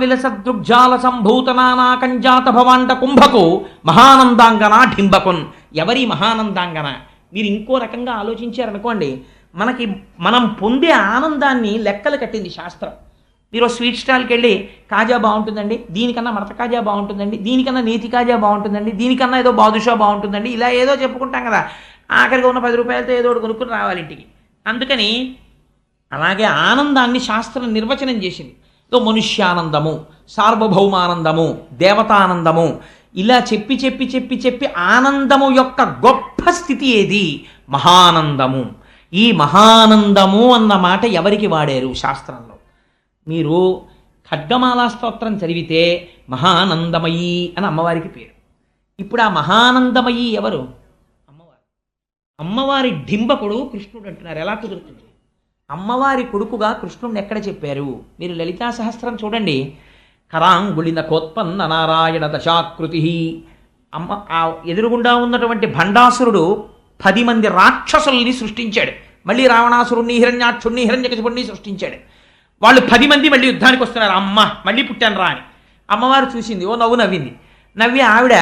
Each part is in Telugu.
విలసదృగ్జాల సంభూత నానాకంజాత భవాండ కుంభకు మహానందాంగన ఢింబకున్ ఎవరి మహానందాంగన? మీరు ఇంకో రకంగా ఆలోచించారనుకోండి మనకి మనం పొందే ఆనందాన్ని లెక్కలు కట్టింది శాస్త్రం. మీరు స్వీట్ స్టాల్కి వెళ్ళి కాజా బాగుంటుందండి దీనికన్నా మడత కాజా బాగుంటుందండి దీనికన్నా నీతి కాజా బాగుంటుందండి దీనికన్నా ఏదో బాదుషా బాగుంటుందండి ఇలా ఏదో చెప్పుకుంటాం కదా. ఆఖరికి ఉన్న పది రూపాయలతో ఏదో ఒకటి కొనుక్కుని రావాలి ఇంటికి. అందుకని అలాగే ఆనందాన్ని శాస్త్రం నిర్వచనం చేసింది. మనుష్యానందము సార్వభౌమానందము దేవతానందము. ఇలా చెప్పి చెప్పి చెప్పి చెప్పి ఆనందము యొక్క గొప్ప స్థితి ఏది? మహానందము. ఈ మహానందము అన్న మాట ఎవరికి వాడారు శాస్త్రంలో? మీరు ఖడ్గమాలా స్తోత్రం చదివితే మహానందమయీ అని అమ్మవారికి పేరు. ఇప్పుడు ఆ మహానందమయీ ఎవరు? అమ్మవారు. అమ్మవారి డింబకుడు కృష్ణుడు అంటున్నారు. ఎలా కుదురుతుంది? అమ్మవారి కొడుకుగా కృష్ణుడిని ఎక్కడ చెప్పారు? మీరు లలితా సహస్రం చూడండి. కరాంగుళిన కోత్పన్న నారాయణ దశాకృతి. అమ్మ ఆ ఎదురుగుండా ఉన్నటువంటి భండాసురుడు పది మంది రాక్షసుల్ని సృష్టించాడు. మళ్ళీ రావణాసురుణ్ణి హిరణ్యాక్షుణ్ణి హిరణ్యకశిపుణ్ణి సృష్టించాడు. వాళ్ళు పది మంది మళ్ళీ యుద్ధానికి వస్తున్నారు. అమ్మ మళ్ళీ పుట్టాను రా అని. అమ్మవారు చూసింది ఓ నవ్వు నవ్వింది. నవ్వి ఆవిడ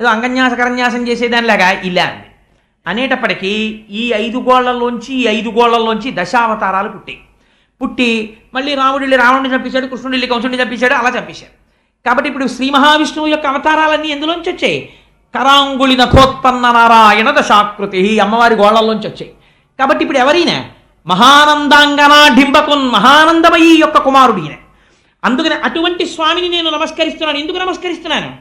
ఏదో అంగన్యాస కరన్యాసం చేసేదానిలాగా ఇలా అంది. అనేటప్పటికీ ఈ ఐదు గోళ్ళలోంచి ఈ ఐదు గోళ్ళలోంచి దశావతారాలు పుట్టాయి. పుట్టి మళ్ళీ రాముడు వెళ్ళి రావణుని కృష్ణుడిల్లి కృష్ణుడు వెళ్ళి కంసుడిని చంపించాడు అలా చంపించాడు కాబట్టి ఇప్పుడు శ్రీ మహావిష్ణువు యొక్క అవతారాలన్నీ ఎందులోంచి వచ్చాయి? కరాంగుళి నఖోత్పన్న నారాయణ దశాకృతి అమ్మవారి గోళ్ళలోంచి వచ్చాయి. కాబట్టి ఇప్పుడు ఎవరైనా? మహానందాంగనా డింబకున్ మహానందమయి యొక్క కుమారుడు ఈయన అందుకని అటువంటి స్వామిని నేను నమస్కరిస్తున్నాను. ఎందుకు నమస్కరిస్తున్నాను?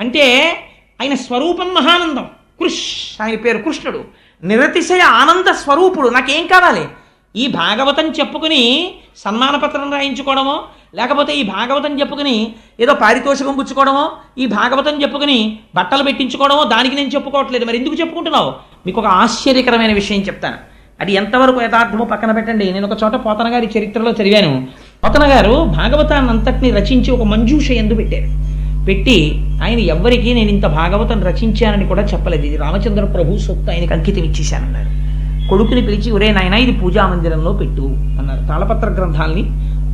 అంటే ఆయన స్వరూపం మహానందం. కృష్ ఆయన పేరు కృష్ణుడు. నిరతిశయ ఆనంద స్వరూపుడు. నాకేం కావాలి? ఈ భాగవతం చెప్పుకుని సన్మానపత్రం రాయించుకోవడమో లేకపోతే ఈ భాగవతం చెప్పుకుని ఏదో పారితోషికం పుచ్చుకోవడమో ఈ భాగవతం చెప్పుకుని బట్టలు పెట్టించుకోవడమో దానికి నేను చెప్పుకోవట్లేదు. మరి ఎందుకు చెప్పుకుంటున్నావు? మీకు ఒక ఆశ్చర్యకరమైన విషయం చెప్తాను. అది ఎంతవరకు యథార్థమో పక్కన పెట్టండి. నేను ఒక చోట పోతన గారి చరిత్రలో చదివాను. పోతన గారు భాగవతాన్ని అంతటిని రచించి ఒక మంజూష ఎందు పెట్టారు. పెట్టి ఆయన ఎవ్వరికీ నేను ఇంత భాగవతం రచించానని కూడా చెప్పలేదు. ఇది రామచంద్ర ప్రభు సొత్తు ఆయనకి అంకితం ఇచ్చేశానన్నారు. కొడుకుని పిలిచి ఒరే నాయన ఇది పూజా మందిరంలో పెట్టు అన్నారు. తాళపత్ర గ్రంథాలని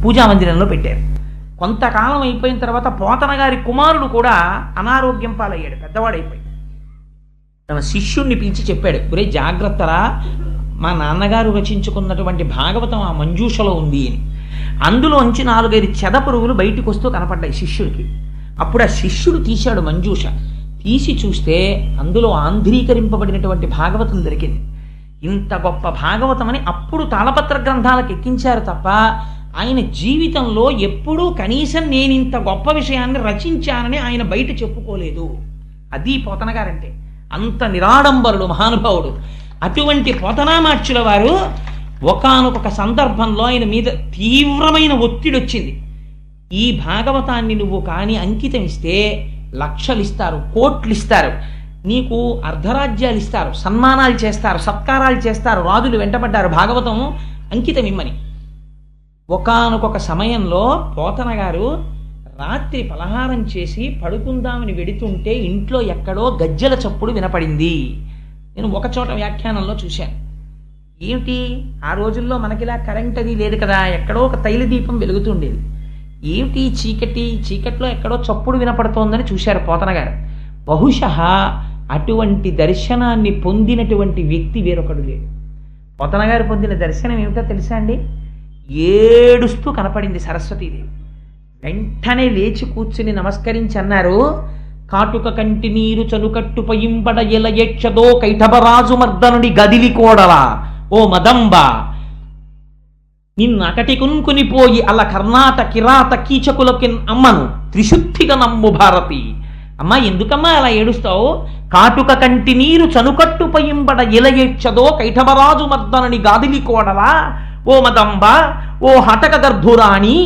పూజా మందిరంలో పెట్టారు. కొంతకాలం అయిపోయిన తర్వాత పోతన గారి కుమారుడు కూడా అనారోగ్యం పాలయ్యాడు. పెద్దవాడైపోయి. తన శిష్యుణ్ణి పిలిచి చెప్పాడు ఒరే జాగ్రత్తరా మా నాన్నగారు రచించుకున్నటువంటి భాగవతం ఆ మంజూషలో ఉంది అని. అందులోంచి నాలుగైదు చెద పురుగులు బయటకు వస్తూ కనపడ్డాయి శిష్యుడికి అప్పుడు ఆ శిష్యుడు తీశాడు మంజూష. తీసి చూస్తే అందులో ఆంధ్రీకరింపబడినటువంటి భాగవతం దొరికింది. ఇంత గొప్ప భాగవతం అని అప్పుడు తాళపత్ర గ్రంథాలకు ఎక్కించారు తప్ప ఆయన జీవితంలో ఎప్పుడూ కనీసం నేను ఇంత గొప్ప విషయాన్ని రచించానని ఆయన బయట చెప్పుకోలేదు. అది పోతన గారంటే అంత నిరాడంబరుడు మహానుభావుడు. అటువంటి పోతనామాచ్యుల వారు ఒకానొక సందర్భంలో ఆయన మీద తీవ్రమైన ఒత్తిడి వచ్చింది ఈ భాగవతాన్ని నువ్వు కానీ అంకితం ఇస్తే లక్షలు ఇస్తారు కోట్లు ఇస్తారు నీకు అర్ధరాజ్యాలు ఇస్తారు సన్మానాలు చేస్తారు సత్కారాలు చేస్తారు రాజులు వెంటబడ్డారు. భాగవతం అంకితం ఇమ్మని ఒకానొక సమయంలో పోతన గారు రాత్రి పలహారం చేసి పడుకుందామని వెడుతుంటే ఇంట్లో ఎక్కడో గజ్జల చప్పుడు వినపడింది. నేను ఒక చోట వ్యాఖ్యానంలో చూశాను. ఏమిటి? ఆ రోజుల్లో మనకిలా కరెంట్ అది లేదు కదా. ఎక్కడో ఒక తైల దీపం వెలుగుతుండేది ఏమిటి చీకటి? చీకట్లో ఎక్కడో చప్పుడు వినపడుతోందని చూశారు పోతనగారు బహుశ అటువంటి దర్శనాన్ని పొందినటువంటి వ్యక్తి వేరొకడు లేడు. పోతనగారు పొందిన దర్శనం ఏమిటో తెలుసా అండి? ఏడుస్తూ కనపడింది సరస్వతీదేవి. వెంటనే లేచి కూర్చుని నమస్కరించి అన్నారు కాటుక కంటి నీరు చనుకట్టు పయింపడ ఎలయక్షదో కైటభరాజు మర్దనుడి గదిలి కోడలా. ఓ మదంబ నిన్నకటి కున్కునిపోయి అలా కర్ణాట కిరాత కీచకులకి అమ్మను. త్రిశుద్ధిగా నమ్ము భారతి. అమ్మా ఎందుకమ్మా అలా ఏడుస్తావు? కాటుక కంటి నీరు చనుకట్టు పయింబడ ఇలయచ్చదో కైఠవరాజు మర్దనని గాదిలి కోడలా. ఓ మదంబ ఓ హటక గర్భురాణి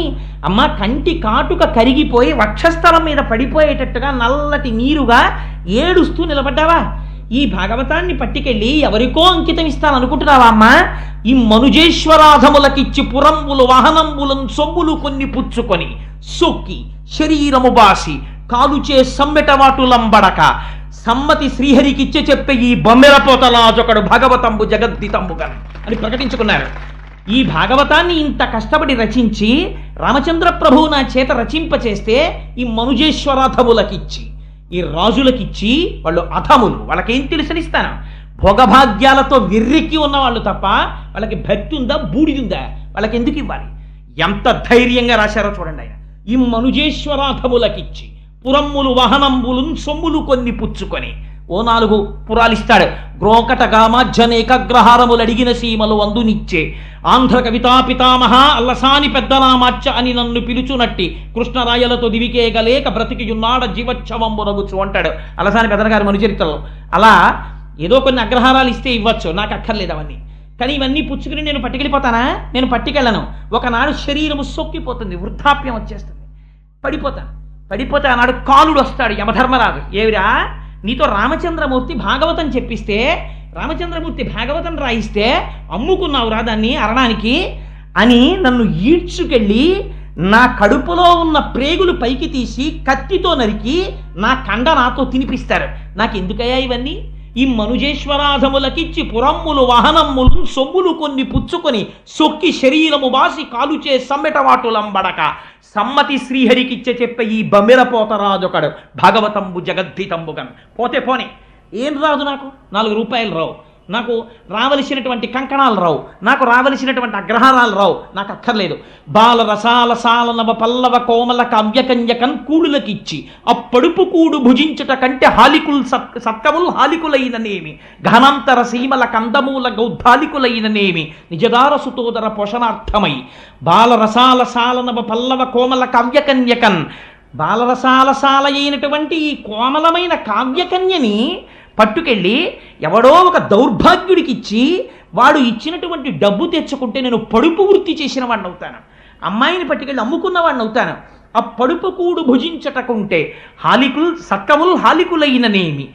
అమ్మ కంటి కాటుక కరిగిపోయి వక్షస్థలం మీద పడిపోయేటట్టుగా నల్లటి నీరుగా ఏడుస్తూ నిలబడ్డావా? ఈ భాగవతాన్ని పట్టుకెళ్ళి ఎవరికో అంకితం ఇస్తాననుకుంటున్నావా అమ్మా? ఈ మనుజేశ్వరాధములకిచ్చి పురంబులు వాహనంబులం సొమ్ములు కొన్ని పుచ్చుకొని సొక్కి శరీరము బాసి కాలుచే సమ్మెటవాటులంబడక సమ్మతి శ్రీహరికిచ్చే చెప్పే ఈ బొమ్మెరపోతలాజొకడు భగవతంబు జగద్దితంబుగన్ అని ప్రకటించుకున్నారు. ఈ భాగవతాన్ని ఇంత కష్టపడి రచించి రామచంద్ర ప్రభువు నా చేత రచింపచేస్తే ఈ మనుజేశ్వరాధములకిచ్చి ఈ రాజులకిచ్చి వాళ్ళు అథములు వాళ్ళకేం తెలుసనిస్తాను? భోగభాగ్యాలతో విర్రికి ఉన్నవాళ్ళు తప్ప వాళ్ళకి భక్తి ఉందా బూడిది ఉందా వాళ్ళకి ఎందుకు ఇవ్వాలి ఎంత ధైర్యంగా రాశారో చూడండి ఆయన. ఈ మనుజేశ్వరాథములకిచ్చి పురమ్ములు వాహనంబులు సొమ్ములు కొన్ని పుచ్చుకొని ఓ నాలుగు పురాలిస్తాడు. గ్రోకటగామాజ్జనేకగ్రహారములు అడిగిన సీమలు అందునిచ్చే. ఆంధ్ర కవితా పితామహ అల్లసాని పెద్దనామాచ్చ అని నన్ను పిలుచునట్టి కృష్ణరాయలతో దివికేగలేక బ్రతికియున్నాడ జీవచ్చవంబునగుచు అంటాడు. అల్లసాని పెద్దనగారి మనుచరిత్రలో. అలా ఏదో కొన్ని అగ్రహారాలు ఇస్తే ఇవ్వచ్చు. నాకు అక్కర్లేదు అవన్నీ. కానీ ఇవన్నీ పుచ్చుకుని నేను పట్టుకెళ్ళిపోతానా? నేను పట్టుకెళ్ళను. ఒకనాడు శరీరము సొక్కిపోతుంది. వృద్ధాప్యం వచ్చేస్తుంది. పడిపోతాను పడిపోతే ఆనాడు కాలుడు వస్తాడు యమధర్మరాజు. ఏవిరా? నీతో రామచంద్రమూర్తి భాగవతం చెప్పిస్తే రామచంద్రమూర్తి భాగవతం రాయిస్తే అమ్ముకున్నావురా దాన్ని అరణానికి అని నన్ను ఈడ్చుకెళ్ళి నా కడుపులో ఉన్న ప్రేగులు పైకి తీసి కత్తితో నరికి నా కండ నాతో తినిపిస్తారు. నాకు ఎందుకయ్యా ఇవన్నీ? ఈ మనుజేశ్వరాధములకిచ్చి పురమ్ములు వాహనమ్ములు సొమ్ములు కొన్ని పుచ్చుకొని సొక్కి శరీరము బాసి కాలుచే సమ్మెటవాటులంబడక సమ్మతి శ్రీహరికిచ్చే చెప్పే ఈ బమ్మిరపోతరాజొకడు భాగవతంబు జగద్ధితంబుగన్. పోతే పోని ఏం రాదు నాకు? నాలుగు రూపాయలు రావు. నాకు రావలసినటువంటి కంకణాలు రావు. నాకు రావలసినటువంటి అగ్రహారాలు రావు. నాకు అక్కర్లేదు. బాల రసాల సాల నవ పల్లవ కోమల కావ్యకన్యకన్ కూడులకిచ్చి అప్పడుపు కూడు భుజించుట కంటే హాలికుల్ సత్ సత్కముల్ హాలికులైననేమి. ఘనాంతర సీమల కందమూల గౌద్ధాలికులైననేమి. నిజదార సుతోదర పోషణార్థమై. బాల రసాల సాల నవ పల్లవ కోమల కవ్యకన్యకన్ బాలరసాలసాల అయినటువంటి ఈ కోమలమైన కావ్యకన్యని పట్టుకెళ్ళి ఎవడో ఒక దౌర్భాగ్యుడికిచ్చి వాడు ఇచ్చినటువంటి డబ్బు తెచ్చుకుంటే నేను పడుపు వృత్తి చేసిన వాడిని అవుతాను అమ్మాయిని పట్టుకెళ్ళి అమ్ముకున్న వాడిని అవుతాను ఆ పడుపు కూడు భుజించటకుంటే హాలికుల్ హాలికులైన హాలికులైననేమి.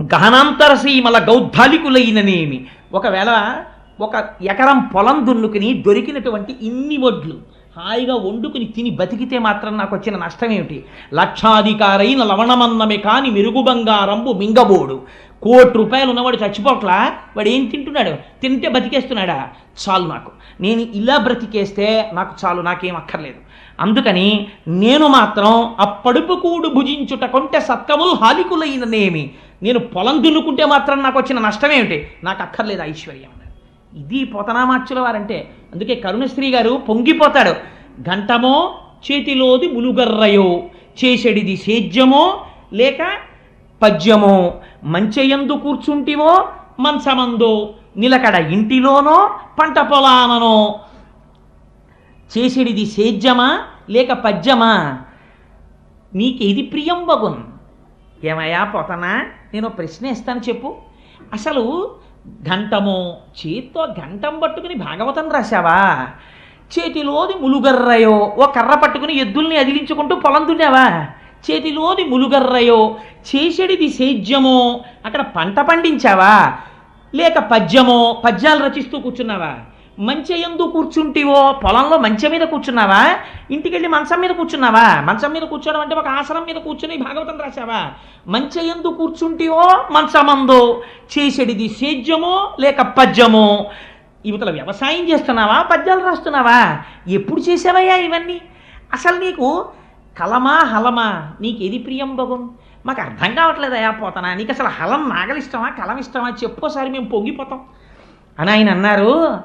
గహనాంతర సీమల గౌద్ధాలికులైననేమి. ఒకవేళ ఒక ఎకరం పొలం దున్నుకుని దొరికినటువంటి ఇన్ని వడ్లు హాయిగా వండుకుని తిని బతికితే మాత్రం నాకు వచ్చిన నష్టం ఏమిటి లక్షాధికారైన లవణమన్నమే కాని మెరుగు బంగారంబు మింగబోడు. కోటి రూపాయలు ఉన్నవాడు చచ్చిపోట్లా వాడు ఏం తింటున్నాడు? తింటే బతికేస్తున్నాడా? చాలు నాకు. నేను ఇలా బ్రతికేస్తే నాకు చాలు నాకేం అక్కర్లేదు. అందుకని నేను మాత్రం అప్పడుపు కూడు భుజించుట కొంటే సత్కములు హాలికులైననేమి. నేను పొలం దున్నుకుంటే మాత్రం నాకు వచ్చిన నష్టమేమిటి? నాకు అక్కర్లేదు ఐశ్వర్యం. ఇది పోతనామాచ్యుల వారంటే. అందుకే కరుణశ్రీ గారు పొంగిపోతాడు. గంటమో చేతిలోది ములుగర్రయో చేసెడిది సేద్యమో లేక పద్యమో. మంచెయందు కూర్చుంటివో మంచమందో నిలకడ ఇంటిలోనో పంట పొలాననో. చేసేడిది సేద్యమా లేక పద్యమా? నీకేది ప్రియం బగున్ ఏమయ్యా పోతనా? నేను ప్రశ్న ఇస్తాను చెప్పు. అసలు ఘంటము. చేత్తో ఘంటం పట్టుకుని భాగవతం రాశావా? చేతిలోది ములుగర్రయో ఓ కర్ర పట్టుకుని ఎద్దుల్ని అదిలించుకుంటూ పొలం దున్నావా? చేతిలోది ములుగర్రయో చేసేడిది సేద్యమో అక్కడ పంట పండించావా? లేక పద్యమో పద్యాలు రచిస్తూ కూర్చున్నావా? మంచెయందు కూర్చుంటివో? పొలంలో మంచం మీద కూర్చున్నావా? ఇంటికెళ్ళి మంచం మీద కూర్చున్నావా? మంచం మీద కూర్చోవడం అంటే ఒక ఆసనం మీద కూర్చుని భాగవతం రాశావా? ఎందు కూర్చుంటివో? మంచమందో చేసేటిది సేద్యమో లేక పద్యమో? ఇవతల వ్యవసాయం చేస్తున్నావా? పద్యాలు రాస్తున్నావా? ఎప్పుడు చేసావయ్యా ఇవన్నీ? అసలు నీకు కలమా హలమా? నీకు ఏది ప్రియం బగున్ మాకు అర్థం కావట్లేదయా పోతానా? నీకు అసలు హలం నాగలిష్టమా? కలం ఇష్టమా చెప్పోసారి మేము పొంగిపోతాం. అని ఆయన అన్నారు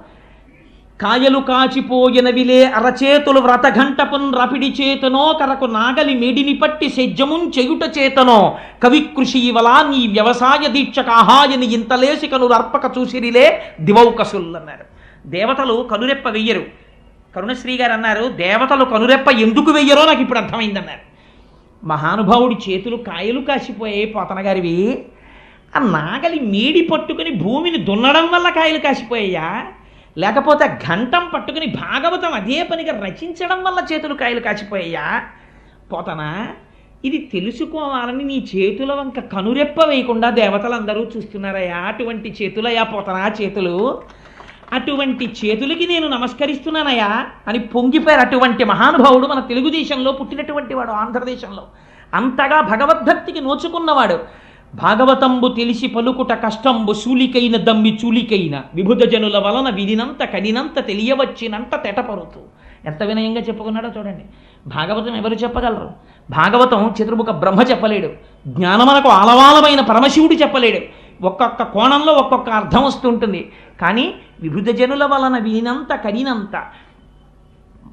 కాయలు కాచిపోయినవిలే అరచేతులు వ్రతఘంటపున్ రపిడి చేతనో కరకు నాగలి మేడిని పట్టి సెజ్జమున్ చెయుట చేతనో. కవి కృషి ఇవలా నీ వ్యవసాయ దీక్ష కాహాయని ఇంతలేసి అర్పక చూసిరిలే దివౌకసుల్ అన్నారు దేవతలు కనురెప్ప వెయ్యరు. కరుణశ్రీ గారు అన్నారు దేవతలు కనురెప్ప ఎందుకు వెయ్యరో నాకు ఇప్పుడు అర్థమైందన్నారు. మహానుభావుడి చేతులు కాయలు కాసిపోయాయి పోతన గారివి ఆ నాగలి మేడి పట్టుకుని భూమిని దున్నడం వల్ల కాయలు కాసిపోయాయా? లేకపోతే ఘంటం పట్టుకుని భాగవతం అదే పనిగా రచించడం వల్ల చేతులు కాయలు కాచిపోయాయా? పోతనా? ఇది తెలుసుకోవాలని నీ చేతుల వంక కనురెప్ప వేయకుండా దేవతలందరూ చూస్తున్నారయ్యా అటువంటి చేతులయ్యా పోతనా చేతులు? అటువంటి చేతులకి నేను నమస్కరిస్తున్నానయ్యా అని పొంగిపోయారు అటువంటి మహానుభావుడు మన తెలుగుదేశంలో పుట్టినటువంటి వాడు ఆంధ్రదేశంలో. అంతగా భగవద్భక్తికి నోచుకున్నవాడు. భాగవతంబు తెలిసి పలుకుట కష్టంబు శూలికైన దమ్మి చూలికైన విభుధ జనుల వలన వినినంత కనినంత తెలియవచ్చినంత తెటపరుతూ. ఎంత వినయంగా చెప్పుకున్నాడో చూడండి. భాగవతం ఎవరు చెప్పగలరు? భాగవతం చతుర్ముఖ బ్రహ్మ చెప్పలేడు. జ్ఞానమనకు ఆలవాలమైన పరమశివుడు చెప్పలేడు. ఒక్కొక్క కోణంలో ఒక్కొక్క అర్థం వస్తుంటుంది. కానీ విభుధ జనుల వలన వినినంత కనినంత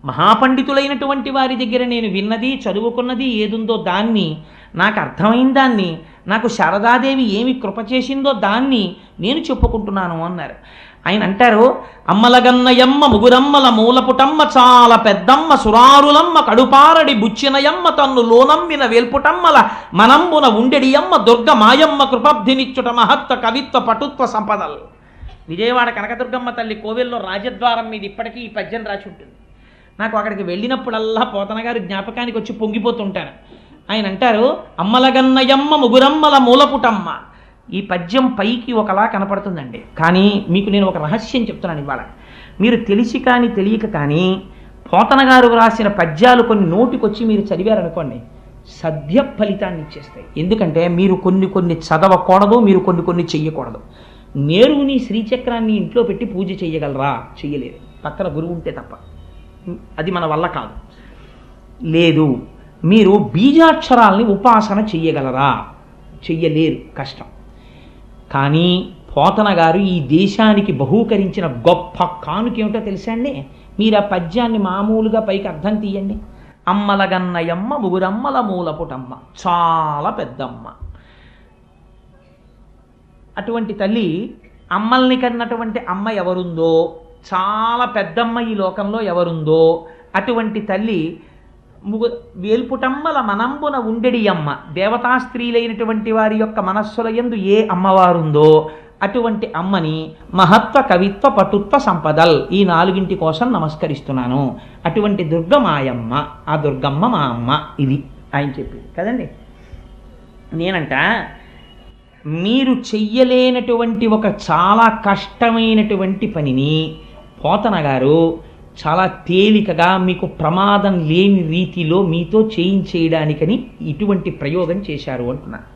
మహాపండితులైనటువంటి వారి దగ్గర నేను విన్నది చదువుకున్నది ఏదుందో దాన్ని నాకు అర్థమైన దాన్ని నాకు శారదాదేవి ఏమి కృప చేసిందో దాన్ని నేను చెప్పుకుంటున్నాను అన్నారు. ఆయన అంటారు అమ్మలగన్నయమ్మ ముగురమ్మల మూలపుటమ్మ చాలా పెద్దమ్మ సురారులమ్మ కడుపారడి బుచ్చినయమ్మ తన్ను లోనమ్మిన వేల్పుటమ్మల మనంబున ఉండెడియమ్మ దుర్గ మాయమ్మ కృపబ్ధినిచ్చుట మహత్వ కవిత్వ పటుత్వ సంపదలు. విజయవాడ కనకదుర్గమ్మ తల్లి కోవెల్లో రాజద్వారం మీద ఇప్పటికీ ఈ పద్యం రాసి ఉంటుంది. నాకు అక్కడికి వెళ్ళినప్పుడల్లా పోతనగారు జ్ఞాపకానికి వచ్చి పొంగిపోతుంటాను ఆయన అంటారు అమ్మలగన్నయమ్మ ముగురమ్మల మూలపుటమ్మ. ఈ పద్యం పైకి ఒకలా కనపడుతుందండి. కానీ మీకు నేను ఒక రహస్యం చెప్తున్నాను ఇవాళ. మీరు తెలిసి కానీ తెలియక కానీ పోతన గారు రాసిన పద్యాలు కొన్ని నోటికొచ్చి మీరు చదివారనుకోండి సద్య ఫలితాన్ని ఇచ్చేస్తాయి. ఎందుకంటే మీరు కొన్ని కొన్ని చదవకూడదు మీరు కొన్ని కొన్ని చెయ్యకూడదు. నేరుని శ్రీచక్రాన్ని ఇంట్లో పెట్టి పూజ చేయగలరా చెయ్యలేరు పక్కన గురువు ఉంటే తప్ప. అది మన వల్ల కాదు. లేదు. మీరు బీజాక్షరాల్ని ఉపాసన చెయ్యగలరా? చెయ్యలేరు. కష్టం. కానీ పోతన గారు ఈ దేశానికి బహూకరించిన గొప్ప కానుక ఏమిటో తెలుసా అండి? మీరు ఆ పద్యాన్ని మామూలుగా పైకి అర్థం తీయండి. అమ్మలగన్నయమ్మ ముగురమ్మల మూలపుటమ్మ చాలా పెద్దమ్మ. అటువంటి తల్లి అమ్మల్ని కన్నటువంటి అమ్మ ఎవరుందో చాలా పెద్దమ్మ ఈ లోకంలో ఎవరుందో అటువంటి తల్లి వేల్పుటమ్మల మనంబున ఉండెడి అమ్మ. దేవతా స్త్రీలైనటువంటి వారి యొక్క మనస్సుల ఎందు ఏ అమ్మవారుందో అటువంటి అమ్మని మహత్వ కవిత్వ పటుత్వ సంపదల్ ఈ నాలుగింటి కోసం నమస్కరిస్తున్నాను. అటువంటి దుర్గమాయమ్మ ఆ దుర్గమ్మ మా అమ్మ ఇది ఆయన చెప్పింది. కదండి? నేనంట మీరు చెయ్యలేనటువంటి ఒక చాలా కష్టమైనటువంటి పనిని పోతన గారు చాలా తేలికగా మీకు ప్రమాదం లేని రీతిలో మీతో చేయించేయడానికని ఇటువంటి ప్రయోగం చేశారు అంటున్నాను